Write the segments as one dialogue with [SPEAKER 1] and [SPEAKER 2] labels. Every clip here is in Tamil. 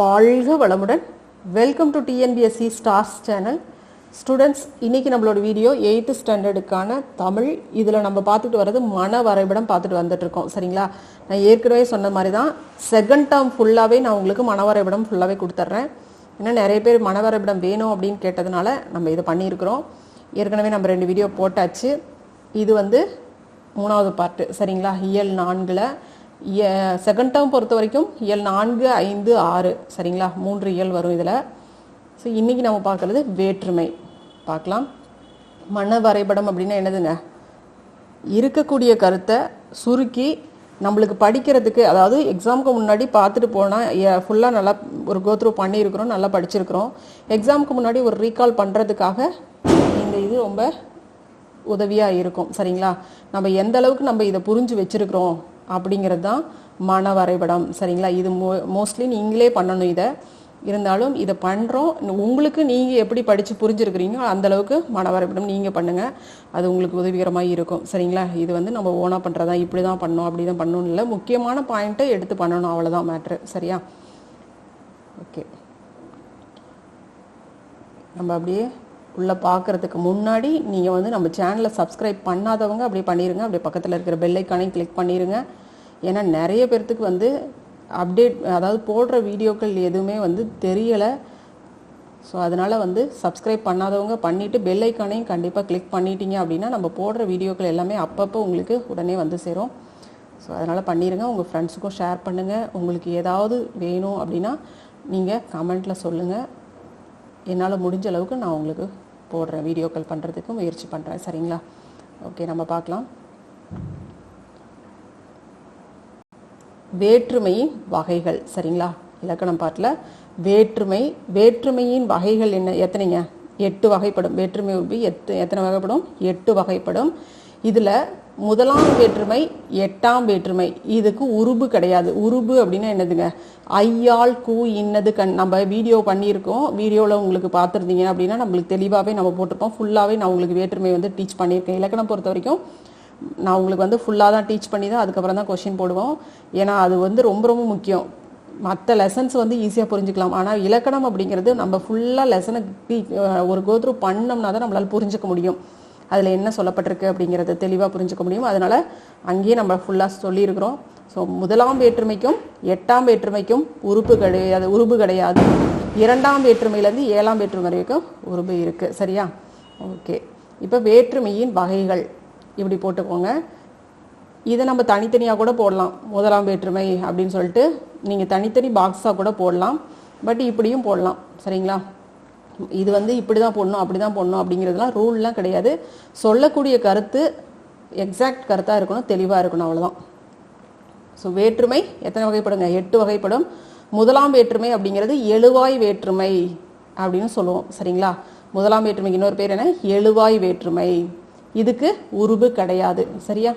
[SPEAKER 1] வாழ்க வளமுடன். Welcome to TNPSC stars channel students இன்னைக்கு நம்மளோட வீடியோ எயித்து ஸ்டாண்டர்டுக்கான தமிழ் இதில் நம்ம பார்த்துட்டு வர்றது மன வரைபடம் பார்த்துட்டு வந்துட்டுருக்கோம் சரிங்களா? நான் ஏற்கனவே சொன்ன மாதிரி தான் செகண்ட் டேர்ம் ஃபுல்லாகவே நான் உங்களுக்கு மன வரைபடம் ஃபுல்லாகவே கொடுத்துட்றேன். ஏன்னா நிறைய பேர் மன வரைபடம் வேணும் அப்படின்னு கேட்டதுனால நம்ம இதை பண்ணியிருக்கிறோம். ஏற்கனவே நம்ம ரெண்டு வீடியோ போட்டாச்சு. இது வந்து மூணாவது பார்ட்டு சரிங்களா? இயல் நான்கில் செகண்ட் டேர்ம் பொறுத்த வரைக்கும் இயல் நான்கு ஐந்து ஆறு. சரிங்களா? மூன்று இயல் வரும் இதில். ஸோ இன்றைக்கி நம்ம பார்க்குறது வேற்றுமை. பார்க்கலாம். மன வரைபடம் அப்படின்னா என்னதுங்க? இருக்கக்கூடிய கருத்தை சுருக்கி நம்மளுக்கு படிக்கிறதுக்கு அதாவது எக்ஸாமுக்கு முன்னாடி பார்த்துட்டு போனால் ஃபுல்லாக நல்லா ஒரு கோத்ரூ பண்ணியிருக்கிறோம் நல்லா படிச்சிருக்கிறோம். எக்ஸாமுக்கு முன்னாடி ஒரு ரீகால் பண்ணுறதுக்காக இந்த இது ரொம்ப உதவியாக இருக்கும். சரிங்களா? நம்ம எந்த அளவுக்கு நம்ம இதை புரிஞ்சு வச்சுருக்கிறோம்? அப்படிங்கிறது தான் மன வரைபடம். சரிங்களா? இது மோ மோஸ்ட்லி நீங்களே பண்ணணும் இதை. இருந்தாலும் இதை பண்ணுறோம் உங்களுக்கு நீங்கள் எப்படி படித்து புரிஞ்சுருக்கிறீங்களோ அந்த அளவுக்கு மன வரைபடம் நீங்கள் பண்ணுங்கள் அது உங்களுக்கு உதவிகரமாக இருக்கும். சரிங்களா? இது வந்து நம்ம ஓனாக பண்ணுறதா இப்படி தான் பண்ணோம் அப்படி தான் பண்ணணும் இல்லை. முக்கியமான பாயிண்ட்டை எடுத்து பண்ணணும். அவ்வளோதான் மேட்ரு சரியா? ஓகே நம்ம அப்படியே உள்ளே பார்க்குறதுக்கு முன்னாடி நீங்கள் வந்து நம்ம சேனலை சப்ஸ்கிரைப் பண்ணாதவங்க அப்படியே பண்ணிடுங்க அப்படியே பக்கத்தில் இருக்கிற பெல்லைக்கானையும் கிளிக் பண்ணிடுங்க ஏன்னா நிறைய பேர்த்துக்கு வந்து அப்டேட் அதாவது போடுற வீடியோக்கள் எதுவுமே வந்து தெரியலை. ஸோ அதனால் வந்து சப்ஸ்கிரைப் பண்ணாதவங்க பண்ணிவிட்டு பெல்லைக்கானையும் கண்டிப்பாக கிளிக் பண்ணிட்டீங்க அப்படின்னா நம்ம போடுற வீடியோக்கள் எல்லாமே அப்பப்போ உங்களுக்கு உடனே வந்து சேரும். ஸோ அதனால் பண்ணிடுங்க உங்கள் ஃப்ரெண்ட்ஸுக்கும் ஷேர் பண்ணுங்கள் உங்களுக்கு ஏதாவது வேணும் அப்படின்னா நீங்கள் கமெண்ட்டில் சொல்லுங்கள் என்னால் முடிஞ்ச அளவுக்கு நான் உங்களுக்கு போடுறேன் வீடியோக்கள் பண்ணுறதுக்கு முயற்சி பண்ணுறேன் சரிங்களா? ஓகே நம்ம பார்க்கலாம். வேற்றுமையின் வகைகள். சரிங்களா? இலக்கணம் பாட்டில் வேற்றுமை வேற்றுமையின் வகைகள் என்ன? எத்தனைங்க? எட்டு வகைப்படும். வேற்றுமை உறுப்பு எத்தனை வகைப்படும்? எட்டு வகைப்படும். இதில் முதலாம் வேற்றுமை எட்டாம் வேற்றுமை. இதுக்கு உருபு கிடையாது. உருபு அப்படின்னா என்னதுங்க? ஐயாள் கூ இன்னது கண். நம்ம வீடியோ பண்ணியிருக்கோம். வீடியோவில் உங்களுக்கு பார்த்துருந்தீங்க அப்படின்னா நம்மளுக்கு தெளிவாகவே நம்ம போட்டிருப்போம். ஃபுல்லாகவே நான் உங்களுக்கு வேற்றுமை வந்து டீச் பண்ணியிருக்கேன். இலக்கணம் பொறுத்த வரைக்கும் நான் உங்களுக்கு வந்து ஃபுல்லாக தான் டீச் பண்ணி தான் அதுக்கப்புறம் தான் கொஷின் போடுவோம். ஏன்னா அது வந்து ரொம்ப ரொம்ப முக்கியம். மற்ற லெசன்ஸ் வந்து ஈஸியாக புரிஞ்சுக்கலாம். ஆனால் இலக்கணம் அப்படிங்கிறது நம்ம ஃபுல்லாக லெசனை ஒரு கோத்ரூ பண்ணோம்னா தான் நம்மளால் புரிஞ்சுக்க முடியும். அதில் என்ன சொல்லப்பட்டிருக்கு அப்படிங்கிறத தெளிவாக புரிஞ்சுக்க முடியும். அதனால் அங்கேயே நம்ம ஃபுல்லாக சொல்லியிருக்கிறோம். ஸோ முதலாம் வேற்றுமைக்கும் எட்டாம் வேற்றுமைக்கும் உறுப்பு கிடையாது உறுப்பு கிடையாது. இரண்டாம் வேற்றுமையிலேருந்து ஏழாம் வேற்றுமை வரைக்கும் உருபு இருக்குது சரியா? ஓகே இப்போ வேற்றுமையின் வகைகள். இப்படி போட்டுக்கோங்க. இதை நம்ம தனித்தனியாக கூட போடலாம். முதலாம் வேற்றுமை அப்படின்னு சொல்லிட்டு நீங்கள் தனித்தனி பாக்ஸாக கூட போடலாம். பட் இப்படியும் போடலாம். சரிங்களா? இது வந்து இப்படி தான் போடணும் அப்படி தான் போடணும் அப்படிங்கிறதுலாம் ரூல்லாம் கிடையாது. சொல்லக்கூடிய கருத்து எக்ஸாக்ட் கருத்தாக இருக்கணும் தெளிவாக இருக்கணும் அவ்வளோதான் ஸோ வேற்றுமை எத்தனை வகைப்படுங்க? எட்டு வகைப்படும். முதலாம் வேற்றுமை அப்படிங்கிறது எழுவாய் வேற்றுமை அப்படின்னு சொல்லுவோம். சரிங்களா? முதலாம் வேற்றுமைக்கு இன்னொரு பேர் என்ன? எழுவாய் வேற்றுமை. இதுக்கு உருபு கிடையாது. சரியா?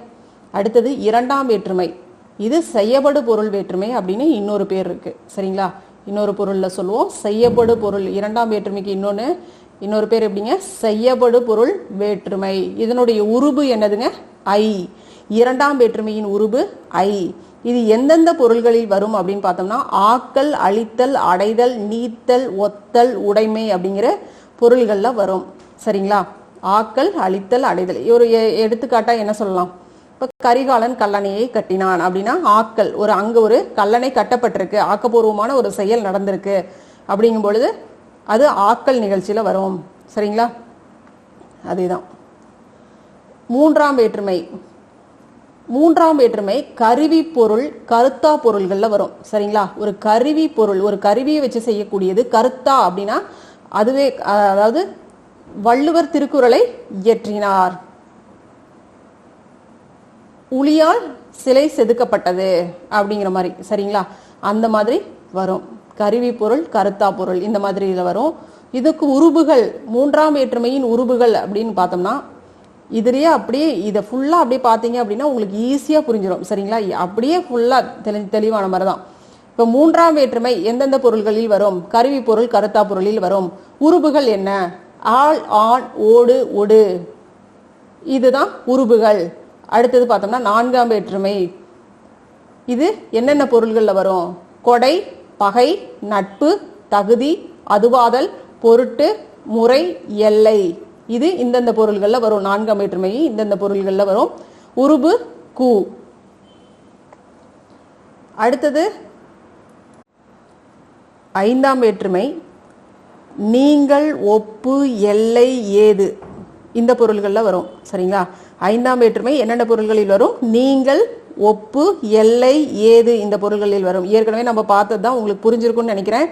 [SPEAKER 1] அடுத்தது இரண்டாம் வேற்றுமை. இது செய்யப்படு பொருள் வேற்றுமை அப்படின்னு இன்னொரு பேர் இருக்கு. சரிங்களா? இன்னொரு பொருளில் சொல்லுவோம். செய்யப்படு பொருள். இரண்டாம் வேற்றுமைக்கு இன்னொன்று இன்னொரு பேர் எப்படிங்க? செய்யப்படு பொருள் வேற்றுமை. இதனுடைய உருபு என்னதுங்க? ஐ. இரண்டாம் வேற்றுமையின் உருபு ஐ. இது எந்தெந்த பொருள்களில் வரும் அப்படின்னு பார்த்தோம்னா ஆக்கல் அழித்தல் அடைதல் நீத்தல் ஒத்தல் உடைமை அப்படிங்கிற பொருள்களில் வரும். சரிங்களா? ஆக்கல் அழித்தல் அடைதல். ஒரு எடுத்துக்காட்டா என்ன சொல்லலாம்? இப்போ கரிகாலன் கல்லணையை கட்டினான் அப்படின்னா ஆக்கல் ஒரு அங்கே ஒரு கல்லணை கட்டப்பட்டிருக்கு. ஆக்கப்பூர்வமான ஒரு செயல் நடந்திருக்கு. அப்படிங்கும் பொழுது அது ஆக்கல் நிகழ்ச்சியில் வரும். சரிங்களா? அதேதான். மூன்றாம் வேற்றுமை. மூன்றாம் வேற்றுமை கருவி பொருள் கருத்தா பொருள்களில் வரும். சரிங்களா? ஒரு கருவி பொருள் ஒரு கருவியை வச்சு செய்யக்கூடியது கருத்தா அப்படின்னா அதுவே அதாவது வள்ளுவர் திருக்குறளை இயற்றினார். உளியால் சிலை செதுக்கப்பட்டது அப்படிங்கிற மாதிரி சரிங்களா? அந்த மாதிரி வரும். கருவி பொருள் கருத்தா பொருள் இந்த மாதிரி இதில் வரும். இதுக்கு உருபுகள் மூன்றாம் வேற்றுமையின் உருபுகள் அப்படின்னு பார்த்தோம்னா இதுலேயே அப்படியே இதை ஃபுல்லாக அப்படியே பார்த்தீங்க அப்படின்னா உங்களுக்கு ஈஸியாக புரிஞ்சிடும் சரிங்களா? அப்படியே ஃபுல்லாக தெளி தெளிவான மாதிரி தான் இப்போ மூன்றாம் வேற்றுமை எந்தெந்த பொருள்களில் வரும்? கருவி பொருள் கருத்தா பொருளில் வரும். உருபுகள் என்ன? ஆள் ஆண் ஓடு ஒடு. இதுதான் உருபுகள். அடுத்தது பார்த்தோம்னா நான்காம் வேற்றுமை. இது என்னென்ன பொருள்களில் வரும்? கொடை பகை நட்பு தகுதி அதுவாதல் பொருட்டு முறை எல்லை. இது இந்தந்த பொருள்களில் வரும். நான்காம் வேற்றுமை இந்தந்த பொருள்களில் வரும். உருபு கு. அடுத்தது ஐந்தாம் வேற்றுமை. நீங்கள் ஒப்பு எல்லை ஏது? இந்த பொருள்களில் வரும் சரிங்களா? ஐந்தாம் வேற்றுமை என்னென்ன பொருள்களில் வரும்? நீங்கள் ஒப்பு எல்லை ஏது இந்த பொருள்களில் வரும். ஏற்கனவே நம்ம பார்த்தது தான் உங்களுக்கு புரிஞ்சிருக்கும்னு நினைக்கிறேன்.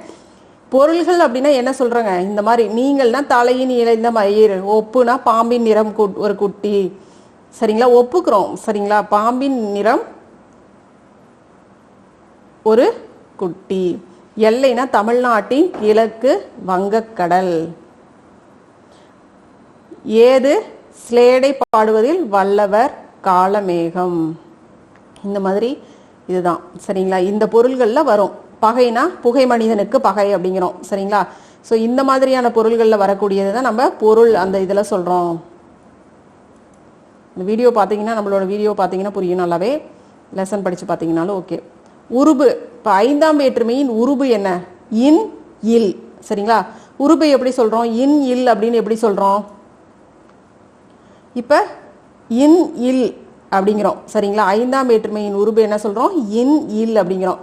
[SPEAKER 1] பொருள்கள் அப்படின்னா என்ன சொல்கிறாங்க இந்த மாதிரி நீங்கள்னா தலையின் இழைந்த மயிர் ஒப்புனா பாம்பின் நிறம் ஒரு குட்டி சரிங்களா? ஒப்புக்கிறோம் சரிங்களா? பாம்பின் நிறம் ஒரு குட்டி. எல்லைனா தமிழ்நாட்டின் கிழக்கு வங்கக்கடல். ஏது? ஸ்லேடை பாடுவதில் வல்லவர் காலமேகம். இந்த மாதிரி இதுதான். சரிங்களா? இந்த பொருள்களில் வரும். பகைனா புகை மனிதனுக்கு பகை அப்படிங்கிறோம். சரிங்களா? ஸோ இந்த மாதிரியான பொருள்களில் வரக்கூடியது தான் நம்ம பொருள் அந்த இதில் சொல்கிறோம் இந்த வீடியோ பார்த்தீங்கன்னா நம்மளோட வீடியோ பார்த்தீங்கன்னா புரியும். நல்லாவே லெசன் படித்து பார்த்தீங்கனாலும் ஓகே உருபு. இப்போ ஐந்தாம் வேற்றுமையின் உருபு என்ன? இன் இல். சரிங்களா? உருபை எப்படி சொல்கிறோம் இன் இல் அப்படின்னு எப்படி சொல்கிறோம் இப்போ இன் இல் அப்படிங்கிறோம். சரிங்களா? ஐந்தாம் வேற்றுமையின் உருபு என்ன சொல்கிறோம் இன் இல் அப்படிங்கிறோம்.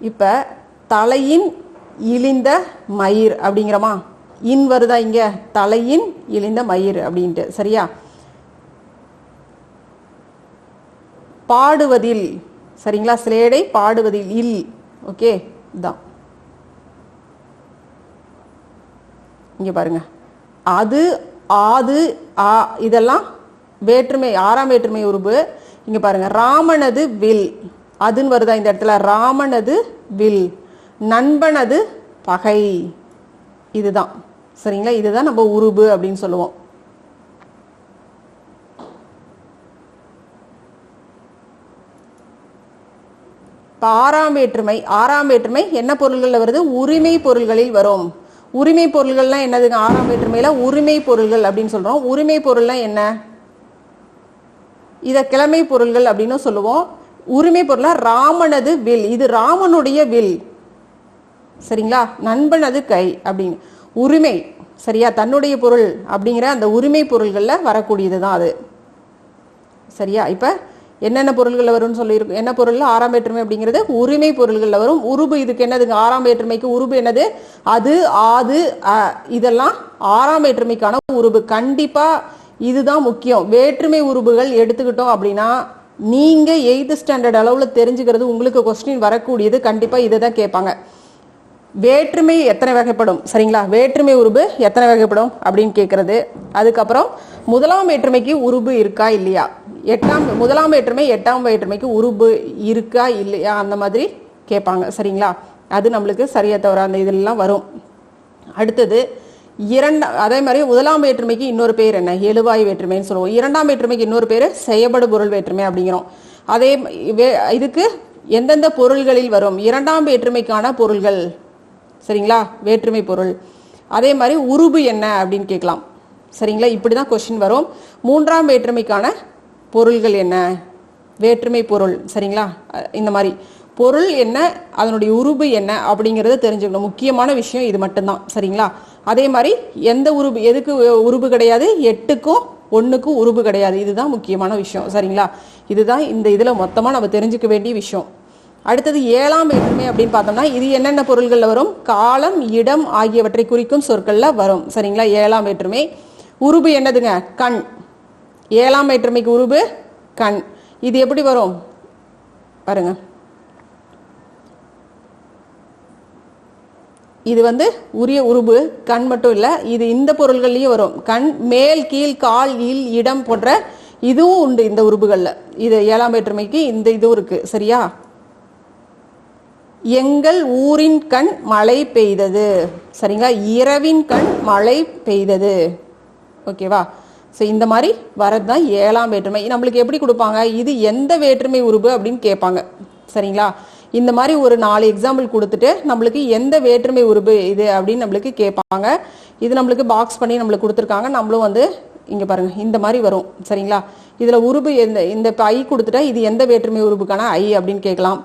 [SPEAKER 1] இப்போ தலையின் இழிந்த மயிர் அப்படிங்கிறோமா? இன் வருதா இங்கே? தலையின் இழிந்த மயிர் அப்படின்ட்டு. சரியா? பாடுவதில் சரிங்களா? சிலேடை பாடுவதில் இல். ஓகே? இதான். இங்கே பாருங்க. அது ஆது ஆ இதெல்லாம் வேற்றுமை ஆறாம் வேற்றுமை உருபு இங்கே பாருங்க. ராமனது வில். அதுன்னு வருதா இந்த இடத்துல? ராமனது வில். நண்பனது பகை. இதுதான். சரிங்களா? இதுதான் நம்ம உருபு அப்படின்னு சொல்லுவோம். இப்போ ஆறாம் வேற்றுமை ஆறாம் வேற்றுமை என்ன பொருள்களில் வருது? உரிமை பொருள்களில் வரும். உரிமை பொருள்கள்லாம் என்னதுங்க? ஆறாம் வேற்றுமையில் உரிமை பொருள்கள் அப்படின்னு சொல்கிறோம் உரிமை பொருள்லாம் என்ன? இதை கிழமை பொருள்கள் அப்படின்னு சொல்லுவோம். உரிமை பொருளாக ராமனது வில். இது ராமனுடைய வில். சரிங்களா? நண்பனது கை அப்படின்னு. உரிமை சரியா? தன்னுடைய பொருள் அப்படிங்கிற அந்த உரிமை பொருள்களில் வரக்கூடியது தான் அது. சரியா? இப்போ என்னென்ன பொருள்களில் வரும்னு சொல்லியிருக்கோம் என்ன பொருள் ஆறாம் வேற்றுமை அப்படிங்கிறது உரிமை பொருள்களில் வரும். உருபு இதுக்கு என்னதுங்க? ஆறாம் வேற்றுமைக்கு உருபு என்னது? அது ஆது இதெல்லாம் ஆறாம் வேற்றுமைக்கான உருபு. கண்டிப்பாக இதுதான் முக்கியம். வேற்றுமை உருபுகள் எடுத்துக்கிட்டோம் அப்படின்னா நீங்கள் எயித்து ஸ்டாண்டர்ட் அளவில் தெரிஞ்சுக்கிறது உங்களுக்கு கொஸ்டின் வரக்கூடியது. கண்டிப்பாக இதை தான் கேட்பாங்க. வேற்றுமை எத்தனை வகைப்படும்? சரிங்களா? வேற்றுமை உருபு எத்தனை வகைப்படும்? அப்படின்னு கேட்குறது அதுக்கப்புறம் முதலாம் வேற்றுமைக்கு உருபு இருக்கா இல்லையா? எட்டாம் முதலாம் வேற்றுமை எட்டாம் வேற்றுமைக்கு உருபு இருக்கா இல்லையா? அந்த மாதிரி கேட்பாங்க சரிங்களா? அது நம்மளுக்கு சரியா தவிர அந்த இதெல்லாம் வரும். அடுத்தது இரண்டாம் அதே மாதிரி முதலாம் வேற்றுமைக்கு இன்னொரு பேர் என்ன? எழுவாய் வேற்றுமைன்னு சொல்லுவோம். இரண்டாம் வேற்றுமைக்கு இன்னொரு பேர் செய்யப்படு பொருள் வேற்றுமை அப்படிங்கிறோம். அதே வே- இதுக்கு எந்தெந்த பொருள்களில் வரும்? இரண்டாம் வேற்றுமைக்கான பொருள்கள் சரிங்களா? வேற்றுமை பொருள். அதே மாதிரி உருபு என்ன அப்படின்னு கேட்கலாம். சரிங்களா? இப்படி தான் கொஸ்டின் வரும். மூன்றாம் வேற்றுமைக்கான பொருள்கள் என்ன? வேற்றுமை பொருள். சரிங்களா? இந்த மாதிரி. பொருள் என்ன? அதனுடைய உருபு என்ன? அப்படிங்கிறத தெரிஞ்சுக்கணும். முக்கியமான விஷயம் இது மட்டும்தான். சரிங்களா? அதே மாதிரி எந்த உருபு எதுக்கு உருபு கிடையாது? எட்டுக்கும் ஒன்றுக்கும் உருபு கிடையாது. இதுதான் முக்கியமான விஷயம். சரிங்களா? இதுதான் இந்த இதில் மொத்தமாக நம்ம தெரிஞ்சுக்க வேண்டிய விஷயம். அடுத்தது ஏழாம் வேற்றுமை அப்படின்னு பார்த்தோம்னா இது என்னென்ன பொருள்களில் வரும்? காலம் இடம் ஆகியவற்றை குறிக்கும் சொற்களில் வரும். சரிங்களா? ஏழாம் வேற்றுமை. உருபு என்னதுங்க? கண். ஏழாம் வேற்றுமைக்கு உருபு கண். இது எப்படி வரும்? பாருங்க. இது வந்து உரிய உருபு கண் மட்டும் இல்லை இது இந்த பொருள்கள்லையும் வரும். கண் மேல் கீழ் கால் ஈல் இடம் போன்ற இதுவும் உண்டு இந்த உருபுகளில். இது ஏழாம் வேற்றுமைக்கு இந்த இதுவும் இருக்குது சரியா? எங்கள் ஊரின் கண் மழை பெய்தது. சரிங்களா? இரவின் கண் மழை பெய்தது. ஓகேவா? ஸோ இந்த மாதிரி வரது தான் ஏழாம் வேற்றுமை. நம்மளுக்கு எப்படி கொடுப்பாங்க? இது எந்த வேற்றுமை உருபு அப்படின்னு கேட்பாங்க. சரிங்களா? இந்த மாதிரி ஒரு நாலு எக்ஸாம்பிள் கொடுத்துட்டு நம்மளுக்கு எந்த வேற்றுமை உருபு இது அப்படின்னு நம்மளுக்கு கேட்பாங்க. இது நம்மளுக்கு பாக்ஸ் பண்ணி நம்மளுக்கு கொடுத்துருக்காங்க. நம்மளும் வந்து இங்கே பாருங்க இந்த மாதிரி வரும். சரிங்களா? இதில் உருபு எந்த இந்த இப்போ ஐ கொடுத்துட்டா இது எந்த வேற்றுமை உருபுக்கான ஐ அப்படின்னு கேட்கலாம்.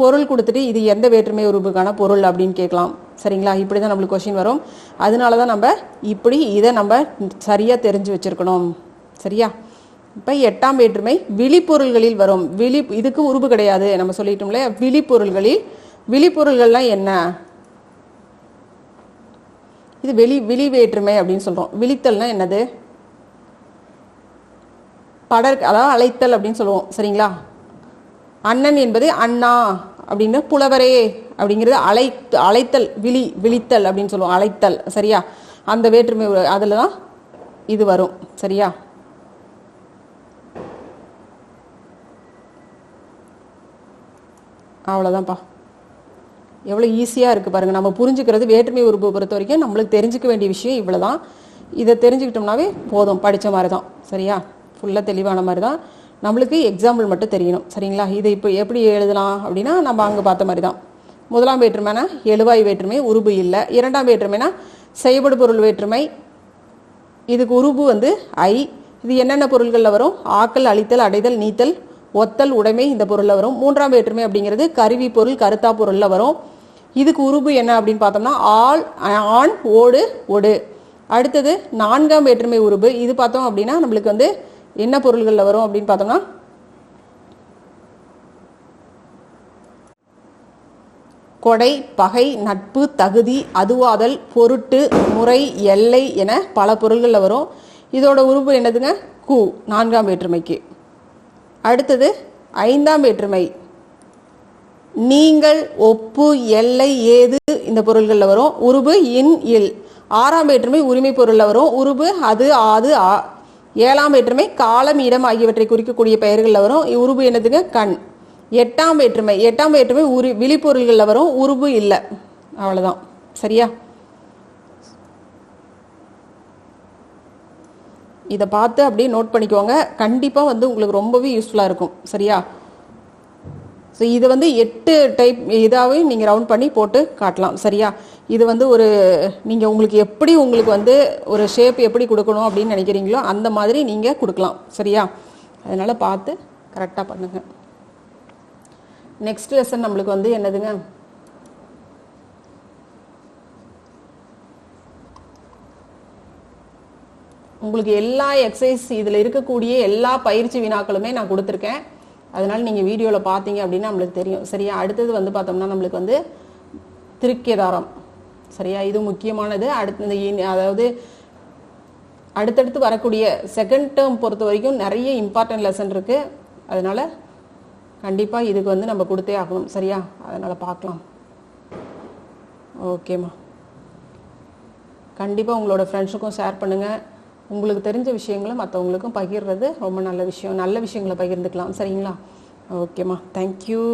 [SPEAKER 1] பொருள் கொடுத்துட்டு இது எந்த வேற்றுமை உறுப்புக்கான பொருள் அப்படின்னு கேட்கலாம். சரிங்களா? இப்படி தான் நம்மளுக்கு கொஷின் வரும். அதனால தான் நம்ம இப்படி இதை நம்ம சரியாக தெரிஞ்சு வச்சுருக்கணும். சரியா? இப்போ எட்டாம் வேற்றுமை விழிப்பொருள்களில் வரும். விழி இதுக்கு உருவு கிடையாது. நம்ம சொல்லிட்டோம்ல விழிப்பொருள்களில் விழிப்பொருள்கள்லாம் என்ன? இது வெளி விழி வேற்றுமை அப்படின்னு சொல்கிறோம் விழித்தல்னா என்னது? படர் அதாவது அழைத்தல் அப்படின்னு சொல்லுவோம். சரிங்களா? அண்ணன் என்பது அண்ணா அப்படின்னு புலவரே அப்படிங்கிறது அலை அழைத்தல் விழி விழித்தல் அப்படின்னு சொல்லுவோம். அழைத்தல் சரியா? அந்த வேற்றுமை அதில் தான் இது வரும் சரியா? அவ்வளோதான்ப்பா எவ்வளோ ஈஸியாக இருக்குது பாருங்கள் நம்ம புரிஞ்சுக்கிறது வேற்றுமை உறுப்பு பொறுத்த வரைக்கும் நம்மளுக்கு தெரிஞ்சுக்க வேண்டிய விஷயம் இவ்வளோ தான் இதை தெரிஞ்சுக்கிட்டோம்னாவே போதும். படித்த மாதிரி தான் சரியா? ஃபுல்லாக தெளிவான மாதிரி தான் நம்மளுக்கு எக்ஸாம்பிள் மட்டும் தெரியணும். சரிங்களா? இதை இப்போ எப்படி எழுதலாம் அப்படின்னா நம்ம அங்கே பார்த்த மாதிரி தான் முதலாம் வேற்றுமைனா எழுவாய் வேற்றுமை உருபு இல்லை. இரண்டாம் வேற்றுமைனா செயல்படு பொருள் வேற்றுமை. இதுக்கு உருபு வந்து ஐ. இது என்னென்ன பொருள்களில் வரும்? ஆக்கல் அழித்தல் அடைதல் நீத்தல் ஒத்தல் உடைமை இந்த பொருளில் வரும். மூன்றாம் வேற்றுமை அப்படிங்கிறது கருவி பொருள் கருத்தா பொருளில் வரும். இதுக்கு உருபு என்ன அப்படின்னு பார்த்தோம்னா ஆள் ஆண் ஓடு ஒடு. அடுத்தது நான்காம் வேற்றுமை உருபு. இது பார்த்தோம் அப்படின்னா நம்மளுக்கு வந்து என்ன பொருள்களில் வரும் அப்படின்னு பார்த்தோம்னா கொடை பகை நட்பு தகுதி அதுவாதல் பொருட்டு முறை எல்லை என பல பொருள்களில் வரும். இதோட உருவு என்னதுங்க? கு நான்காம் வேற்றுமைக்கு. அடுத்தது ஐந்தாம் வேற்றுமை. நீங்கள் ஒப்பு எல்லை ஏது இந்த பொருள்களில் வரும். உருபு இன் இல். ஆறாம் வேற்றுமை உரிமை பொருளில் வரும். உருபு அது ஆது ஆ ஏழாம் வேற்றுமை காலம் இடம் ஆகியவற்றை குறிக்கக்கூடிய பெயர்களில் வரும். உருபு என்னதுங்க? கண். எட்டாம் வேற்றுமை. எட்டாம் வேற்றுமை உரி விழிப்பொருள்களில் வரும். உருபு இல்லை. அவ்வளோதான் சரியா? இதை பார்த்து அப்படியே நோட் பண்ணிக்கோங்க. கண்டிப்பாக வந்து உங்களுக்கு ரொம்பவே யூஸ்ஃபுல்லாக இருக்கும். சரியா? ஸோ இது வந்து எட்டு டைப் இதாகவே நீங்கள் ரவுண்ட் பண்ணி போட்டு காட்டலாம். சரியா? இது வந்து ஒரு நீங்கள் உங்களுக்கு எப்படி உங்களுக்கு வந்து ஒரு ஷேப் எப்படி கொடுக்கணும் அப்படின்னு நினைக்கிறீங்களோ அந்த மாதிரி நீங்கள் கொடுக்கலாம். சரியா? அதனால் பார்த்து கரெக்டாக பண்ணுங்கள் நெக்ஸ்ட் லெசன் நம்மளுக்கு வந்து என்னதுங்க? உங்களுக்கு எல்லா எக்ஸசைஸ் இதில் இருக்கக்கூடிய எல்லா பயிற்சி வினாக்களுமே நான் கொடுத்துருக்கேன். அதனால் நீங்கள் வீடியோவில் பார்த்தீங்க அப்படின்னா நம்மளுக்கு தெரியும். சரியா? அடுத்தது வந்து பார்த்தோம்னா நம்மளுக்கு வந்து திருக்கேதாரம். சரியா? இது முக்கியமானது. அடுத்து இந்த அதாவது அடுத்தடுத்து வரக்கூடிய செகண்ட் டேர்ம் பொறுத்த வரைக்கும் நிறைய இம்பார்ட்டன்ட் லெசன் இருக்குது அதனால் கண்டிப்பாக இதுக்கு வந்து நம்ம கொடுத்தே ஆகணும். சரியா? அதனால் பார்க்கலாம். ஓகேம்மா கண்டிப்பாக உங்களோட ஃப்ரெண்ட்ஸுக்கும் ஷேர் பண்ணுங்கள் உங்களுக்கு தெரிஞ்ச விஷயங்களை மற்றவங்களுக்கும் பகிர்றது ரொம்ப நல்ல விஷயம். நல்ல விஷயங்களை பகிர்ந்துக்கலாம். சரிங்களா? ஓகேம்மா தேங்க்யூ